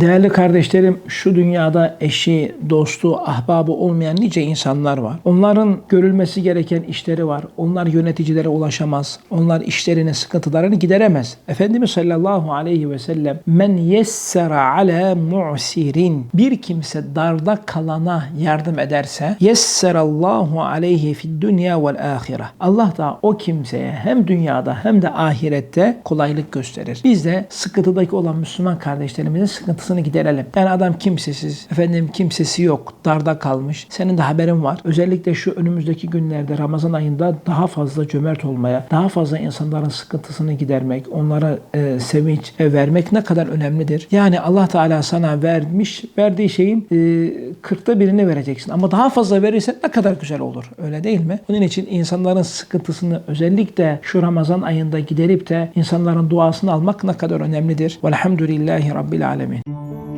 Değerli kardeşlerim, şu dünyada eşi, dostu, ahbabı olmayan nice insanlar var. Onların görülmesi gereken işleri var. Onlar yöneticilere ulaşamaz. Onlar işlerine sıkıntılarını gideremez. Efendimiz sallallahu aleyhi ve sellem men yessera ala mu'sirin bir kimse darda kalana yardım ederse yesserallahu aleyhi fid dünya vel ahire. Allah da o kimseye hem dünyada hem de ahirette kolaylık gösterir. Biz de sıkıntıdaki olan Müslüman kardeşlerimizin sıkıntısını giderelim. Yani adam kimsesiz, efendim kimsesi yok, darda kalmış. Senin de haberin var. Özellikle şu önümüzdeki günlerde Ramazan ayında daha fazla cömert olmaya, daha fazla insanların sıkıntısını gidermek, onlara e, sevinç e, vermek ne kadar önemlidir. Yani Allah Teala sana vermiş, verdiği şeyin e, kırkta birini vereceksin. Ama daha fazla verirsen ne kadar güzel olur. Öyle değil mi? Onun için insanların sıkıntısını özellikle şu Ramazan ayında giderip de insanların duasını almak ne kadar önemlidir. Velhamdülillahi Rabbil Alemin. Thank you.